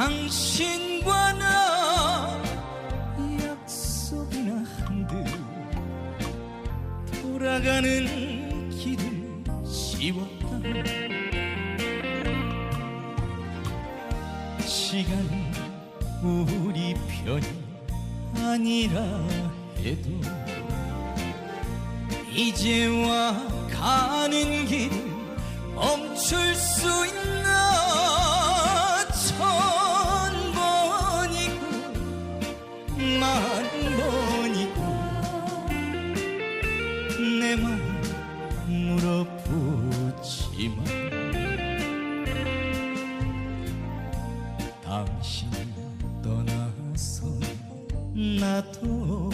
당신과 나 약속이나 한 듯 돌아가는 길을 지웠다. 시간은 우리 편이 아니라 해도 이제와 가는 길 만 보니까 내맘 물어보지만 당신 떠나서 나도